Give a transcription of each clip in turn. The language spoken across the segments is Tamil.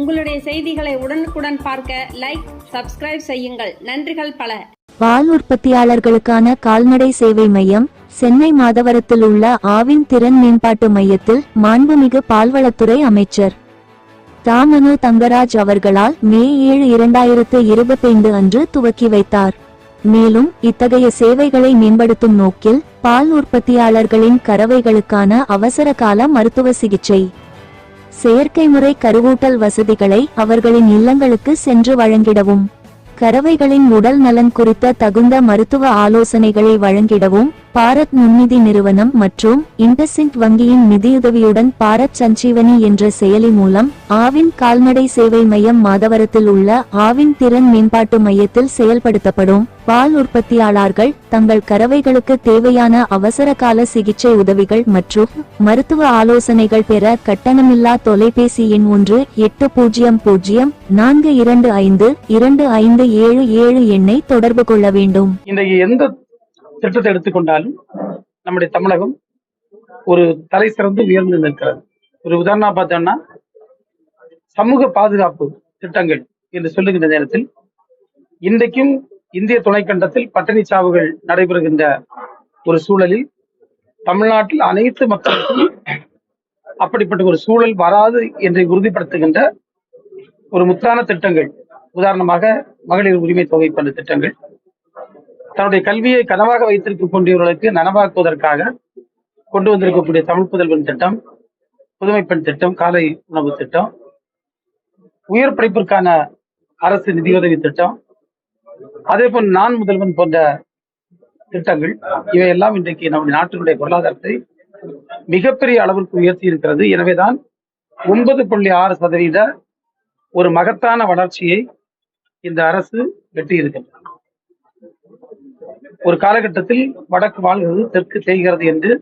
உங்களுடைய செய்திகளை உடனுக்குடன் பார்க்க லைக் சப்ஸ்கிரைப் செய்யுங்கள். நன்றிகள் பல. பால் உற்பத்தியாளர்களுக்கான கால்நடை சேவை மையம் சென்னை மாதவரத்தில் உள்ள ஆவின் திறன் மேம்பாட்டு மையத்தில் மாண்புமிகு பால்வளத்துறை அமைச்சர். தாமனு தங்கராஜ் அவர்களால் மே ஏழு இரண்டாயிரத்து இருபத்தைந்து அன்று துவக்கி வைத்தார். மேலும் இத்தகைய சேவைகளை மேம்படுத்தும் நோக்கில் பால் உற்பத்தியாளர்களின் கறவைகளுக்கான அவசர கால மருத்துவ சிகிச்சை. செயற்கை முறை கருவூட்டல் வசதிகளை அவர்களின் இல்லங்களுக்கு சென்று வழங்கிடவும். கறவைகளின் உடல் நலன் குறித்த தகுந்த மருத்துவ ஆலோசனைகளை வழங்கிடவும். பாரத் நுண்நிதி நிறுவனம் மற்றும் இண்டசிண்ட் வங்கியின் நிதியுதவியுடன் பாரத் சஞ்சீவனி என்ற செயலி மூலம் ஆவின் கால்நடை சேவை மையம் மாதவரத்தில் உள்ள ஆவின் திறன் மேம்பாட்டு மையத்தில் செயல்படுத்தப்படும். பால் உற்பத்தியாளர்கள் தங்கள் கறவைகளுக்கு தேவையான அவசர கால சிகிச்சை உதவிகள் மற்றும் மருத்துவ ஆலோசனைகள் பெற கட்டணமில்லா தொலைபேசி எண் ஒன்று எட்டு பூஜ்ஜியம் பூஜ்ஜியம் நான்கு இரண்டு ஐந்து இரண்டு ஐந்து ஏழு ஏழு எண்ணை தொடர்பு கொள்ள வேண்டும். இன்றைக்கு எந்த திட்டத்தை எடுத்துக்கொண்டாலும் நம்முடைய தமிழகம் ஒரு தலை சிறந்து உயர்ந்து நிற்கிறது. ஒரு உதாரணம் பார்த்தோம்னா சமூக பாதுகாப்பு திட்டங்கள் என்று சொல்லுகின்ற நேரத்தில் இன்றைக்கும் இந்திய துணைக்கண்டத்தில் பட்டினி சாவுகள் நடைபெறுகின்ற ஒரு சூழலில் தமிழ்நாட்டில் அனைத்து மக்களுக்கும் அப்படிப்பட்ட ஒரு சூழல் வராது என்று உறுதிப்படுத்துகின்ற ஒரு முத்தான திட்டங்கள். உதாரணமாக மகளிர் உரிமை தொகை போன்ற திட்டங்கள். தன்னுடைய கல்வியை கனவாக வைத்திருக்கக்கூடியவர்களுக்கு நனவாக்குவதற்காக கொண்டு வந்திருக்கக்கூடிய தமிழ் புதல்வன் திட்டம் புதுமை பெண் திட்டம் காலை உணவு திட்டம் உயர் படிப்பிற்கான அரசு நிதியுதவி திட்டம் அதே போல் நான் முதல்வன் போன்ற திட்டங்கள் இவையெல்லாம் இன்றைக்கு நம்முடைய நாட்டினுடைய பொருளாதாரத்தை மிகப்பெரிய அளவிற்கு உயர்த்தி இருக்கிறது. எனவேதான் ஒன்பது புள்ளி ஆறு சதவீத ஒரு மகத்தான வளர்ச்சியை இந்த அரசு வெட்டியிருக்கிறது ஒரு காலகட்டத்தில் வடக்கு வாழ்கிறது தெற்கு தேய்கிறது என்று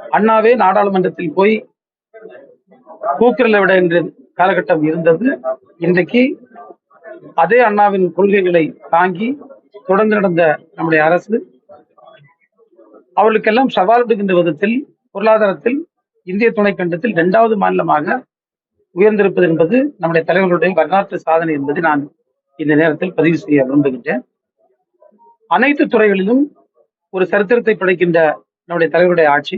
அண்ணாவே நாடாளுமன்றத்தில் போய் கூக்குரலை விட என்று காலகட்டம் இருந்தது. இன்றைக்கு அதே அண்ணாவின் கொள்கைகளை தாங்கி தொடர்ந்து நடந்த நம்முடைய அரசு அவர்களுக்கெல்லாம் சவால் விடுகின்ற விதத்தில் பொருளாதாரத்தில் இந்திய துணைக்கண்டத்தில் இரண்டாவது மாநிலமாக உயர்ந்திருப்பது என்பது நம்முடைய தலைவர்களுடைய வரலாற்று சாதனை என்பதை நான் இந்த நேரத்தில் பதிவு செய்ய விரும்புகின்றேன். அனைத்து துறைகளிலும் ஒரு சரித்திரத்தை படைக்கின்ற நம்முடைய தலைவருடைய ஆட்சி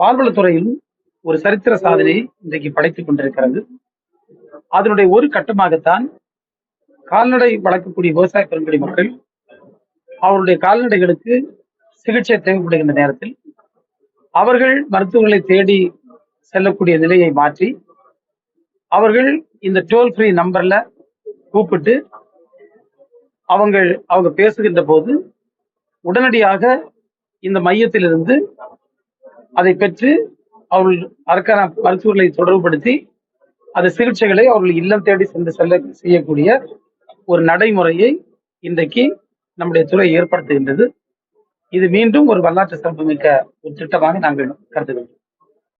பால்வளத்துறையிலும் ஒரு சரித்திர சாதனையை இன்றைக்கு படைத்துக் கொண்டிருக்கிறது. அதனுடைய ஒரு கட்டமாகத்தான் கால்நடை வளர்க்கக்கூடிய விவசாய பெருங்குடி மக்கள் அவருடைய கால்நடைகளுக்கு சிகிச்சை தேவைப்படுகின்ற நேரத்தில் அவர்கள் மருத்துவர்களை தேடி செல்லக்கூடிய நிலையை மாற்றி அவர்கள் இந்த டோல் ஃப்ரீ நம்பர்ல கூப்பிட்டு அவங்க அவங்க பேசுகின்ற போது உடனடியாக இந்த மையத்திலிருந்து அதை பெற்று அவர்கள் அதற்கான மருத்துவர்களை தொடர்புபடுத்தி அந்த சிகிச்சைகளை அவர்கள் இல்லம் தேடி சென்று செல்ல செய்யக்கூடிய ஒரு நடைமுறையை இன்றைக்கு நம்முடைய துறை ஏற்படுத்துகின்றது. இது மீண்டும் ஒரு வரலாற்று சிறப்புமிக்க ஒரு திட்டமாக நாங்கள் கருதுகின்றோம்